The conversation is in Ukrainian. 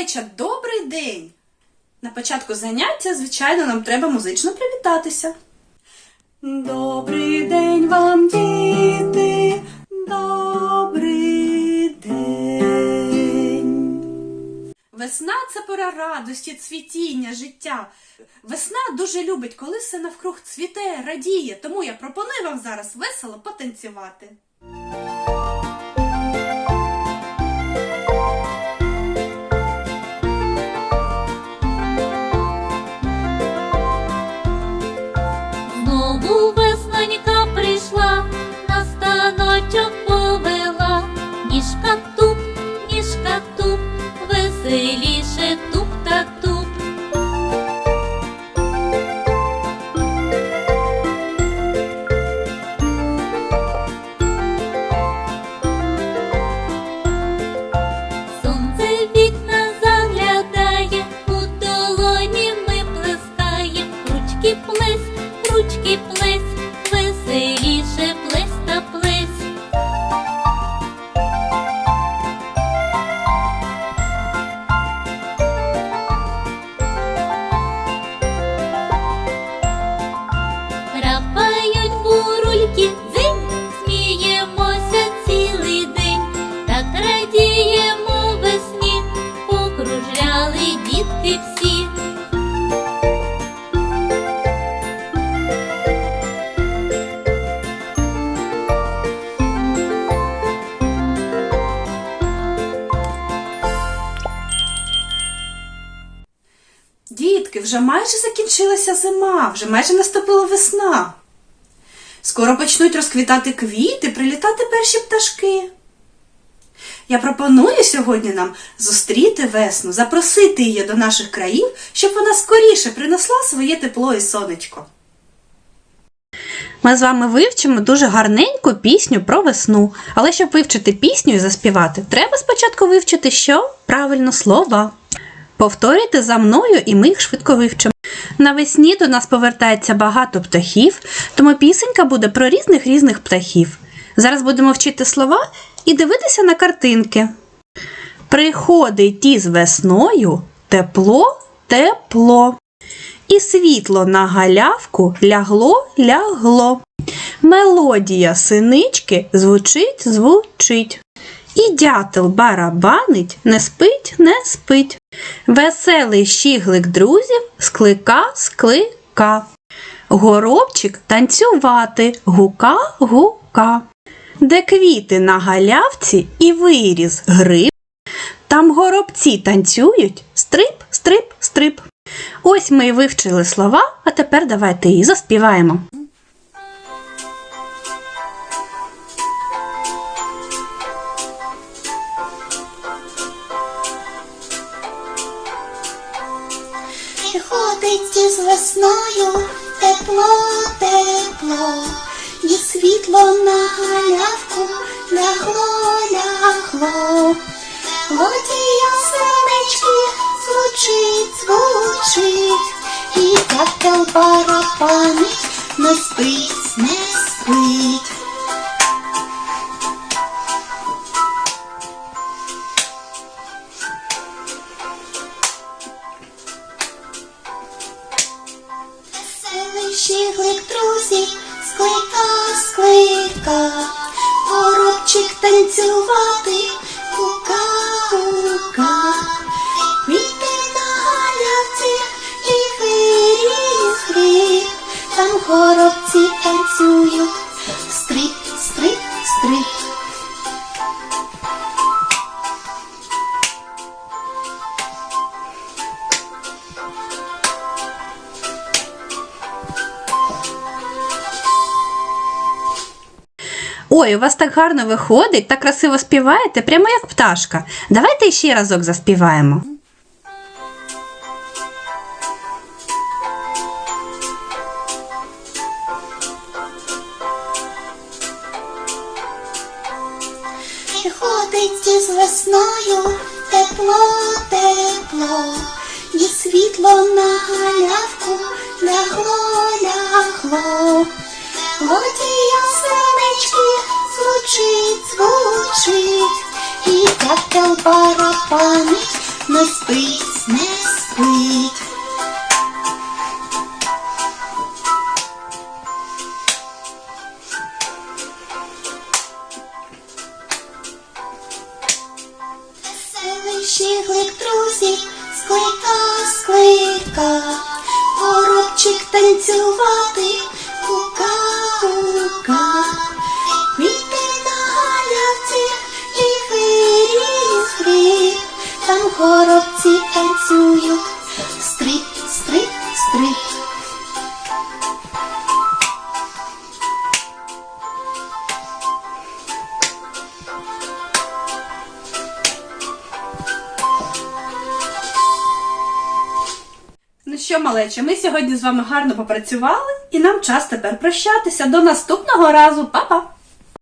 малеча, добрий день! На початку заняття, звичайно, нам треба музично привітатися. Добрий день вам, діти! Добрий день! Весна це пора радості, цвітіння, життя. Весна дуже любить, коли все навкруг цвіте, радіє, тому я пропоную вам зараз весело потанцювати. Веселіше туп Дітки, вже майже закінчилася зима, вже майже наступила весна. Скоро почнуть розквітати квіти, прилітати перші пташки. Я пропоную сьогодні нам зустріти весну, запросити її до наших країв, щоб вона скоріше принесла своє тепло і сонечко. Ми з вами вивчимо дуже гарненьку пісню про весну. Але щоб вивчити пісню і заспівати, треба спочатку вивчити що? Правильно слова. Повторюйте за мною, і ми їх швидко вивчимо. Навесні до нас повертається багато птахів, тому пісенька буде про різних різних птахів. Зараз будемо вчити слова і дивитися на картинки. Приходить із весною тепло, тепло. І світло на галявку лягло, лягло. Мелодія синички звучить, звучить. І дятел барабанить, не спить, не спить. Веселий щіглик друзів склика, склика. Горобчик танцювати, гука, гука. Де квіти на галявці і виріс гриб, там горобці танцюють стрип, стрип, стрип. Ось ми і вивчили слова, а тепер давайте її заспіваємо. Приходить із весною тепло, тепло, і світло на галявку лягло, лягло. Водія синички звучить, звучить, і дятел барабанить, не спить, не спить. Веселий щіглик друзі, склика, склика, горобчик танцювати, Ой, у вас так гарно виходить, так красиво співаєте, прямо як пташка. Давайте ще разок заспіваємо. Приходить із весною тепло, тепло, і світло на галявку лягло, лягло. Водія синички звучить, звучить, і так барабани не спить, не що, малече, ми сьогодні з вами гарно попрацювали, і нам час тепер прощатися. До наступного разу, Па-па!